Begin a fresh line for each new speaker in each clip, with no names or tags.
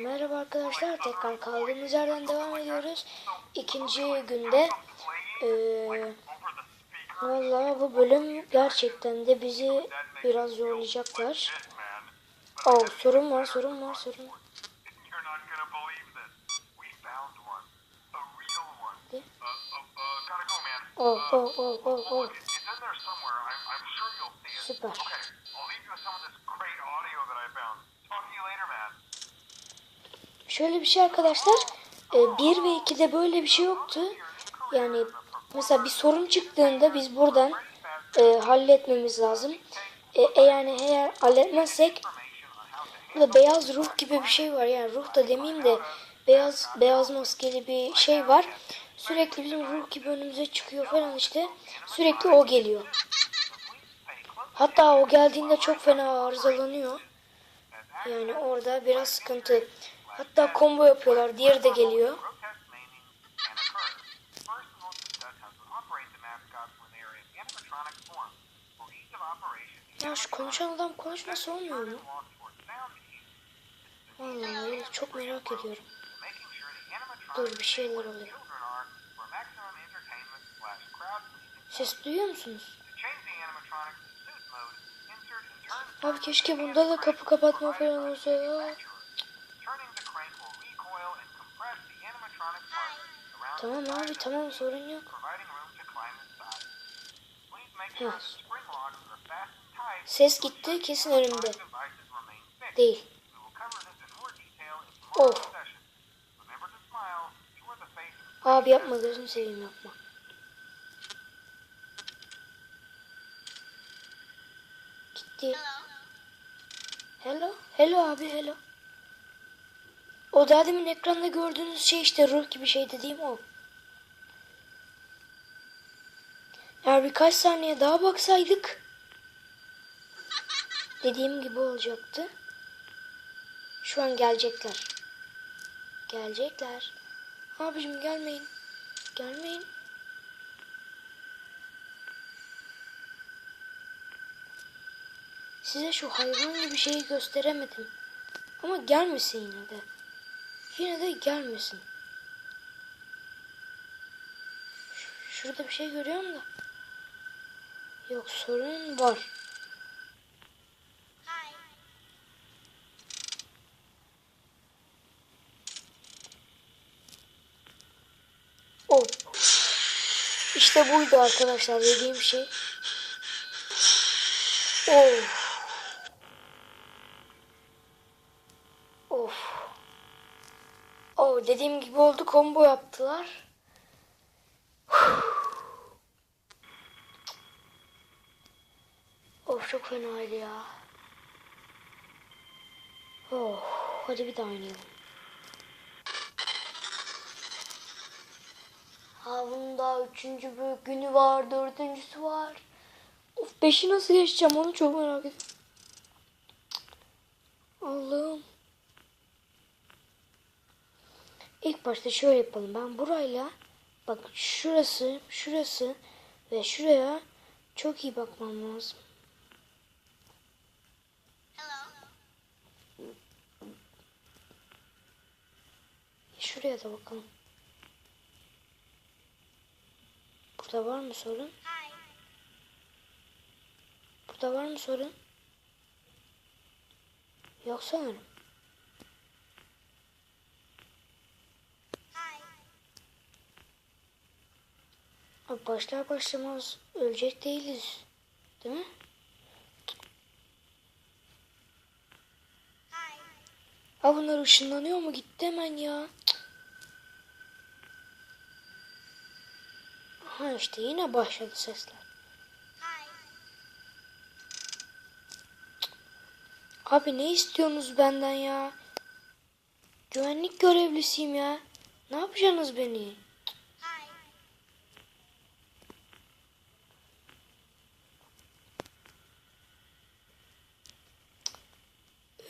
Merhaba arkadaşlar tekrar kaldığımız yerden devam ediyoruz. İkinci günde eee Valla bu bölüm gerçekten de bizi biraz zorlayacaklar. Oh sorun var sorun var sorun.
Not gonna believe this. We found
Şöyle bir şey arkadaşlar. 1 ve 2'de böyle bir şey yoktu. Yani mesela bir sorun çıktığında biz buradan e, halletmemiz lazım. E, e, yani eğer halletmezsek burada beyaz ruh gibi bir şey var. Yani ruh da demeyeyim de beyaz beyaz maskeli bir şey var. Sürekli bizim ruh gibi önümüze çıkıyor falan işte. Sürekli o geliyor. Hatta o geldiğinde çok fena arızalanıyor. Yani orada biraz sıkıntı. Hatta combo yapıyorlar. Diğeri de geliyor. Ya şu konuşan adam konuşması olmuyor mu? Vallahi çok merak ediyorum. Dur bir şeyler oluyor. Ses duyuyor musunuz? Abi keşke bunda da kapı kapatma falan olsa ya. Tamam abi tamam sorun yok.
tight.
Ses gitti kesin önümde. Değil. Of Abi yapma gözünü seveyim yapma. Gitti. Hello. Hello abi hello. O daha demin ekranda gördüğünüz şey işte ruh gibi şey dediğim o. Eğer birkaç saniye daha baksaydık dediğim gibi olacaktı. Şu an gelecekler. Gelecekler. Abicim gelmeyin. Gelmeyin. Size şu hayvan gibi şeyi gösteremedim. Ama gelmesin yine de. Yine de gelmesin. Ş- Şurada bir şey görüyorum da. Yok sorun var. Oh. İşte buydu arkadaşlar dediğim şey. Oh. Of. Dediğim gibi oldu combo yaptılar. Of çok fenaydı ya. Oh hadi bir daha oynayalım. Ha bunun daha üçüncü büyük günü var, dördüncüsü var. Of beşi nasıl geçeceğim onu çok merak ediyorum. Allah'ım. İlk başta şöyle yapalım. Ben burayla bak şurası, şurası ve şuraya çok iyi bakmam lazım. Şuraya da bakalım. Burada var mı sorun? Burada var mı sorun? Yok sanırım. Başlar başlamaz ölecek değiliz. Değil mi? Ha bunlar ışınlanıyor mu? Gitti hemen ya. Ha işte yine başladı sesler. Abi ne istiyorsunuz benden ya? Güvenlik görevlisiyim ya. Ne yapacaksınız beni?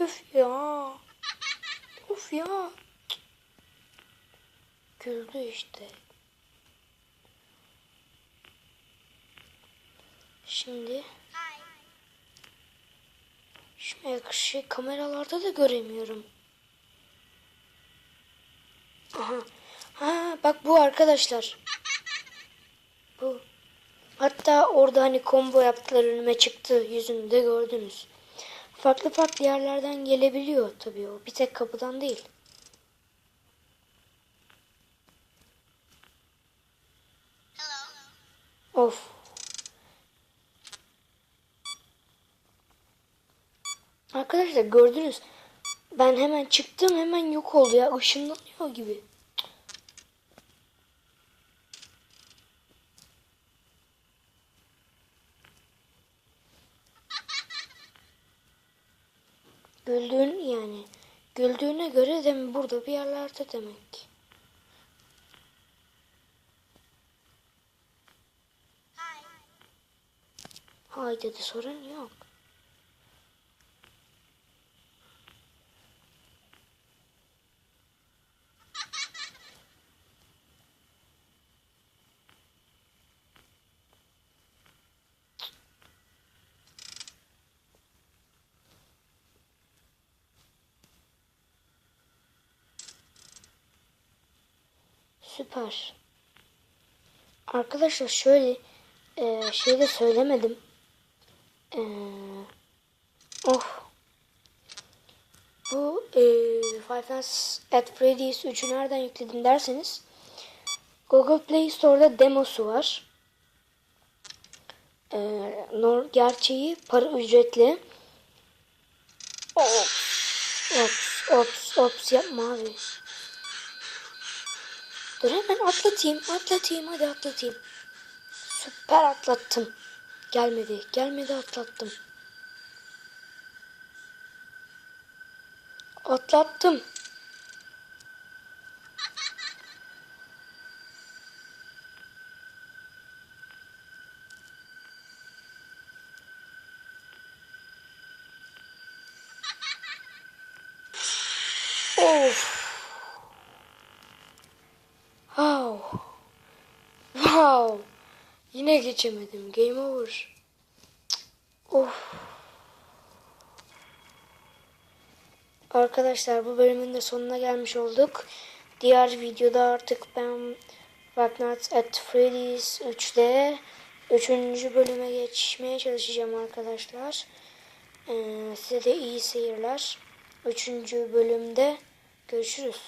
Üf ya. Uf ya. Güldü işte. Şimdi şu yakışı kameralarda da göremiyorum. Aha. Ha bak bu arkadaşlar. Bu. Hatta orada hani combo yaptılar önüme çıktı. Yüzümde gördünüz. Farklı farklı yerlerden gelebiliyor tabii o. Bir tek kapıdan değil. Of. Arkadaşlar gördünüz. Ben hemen çıktım hemen yok oldu ya. Işınlanıyor gibi. Güldüğün yani. Güldüğüne göre de burada bir yerlerde demek. Hay dedi sorun yok. Süper. Arkadaşlar şöyle e, şey de söylemedim. E, oh. Bu e, Five Nights at Freddy's 3'ü nereden yükledim derseniz Google Play Store'da demosu var. E, nor gerçeği para ücretli. Ops, ops, ops, ops yapma abi. Dur hemen atlatayım, atlatayım, hadi atlatayım. Süper atlattım. Gelmedi, gelmedi atlattım. Atlattım. Of. Wow. Wow. Yine geçemedim. Game over. Of. Arkadaşlar bu bölümün de sonuna gelmiş olduk. Diğer videoda artık ben Five Nights at Freddy's 3'de 3. bölüme geçmeye çalışacağım arkadaşlar. Ee, size de iyi seyirler. 3. bölümde görüşürüz.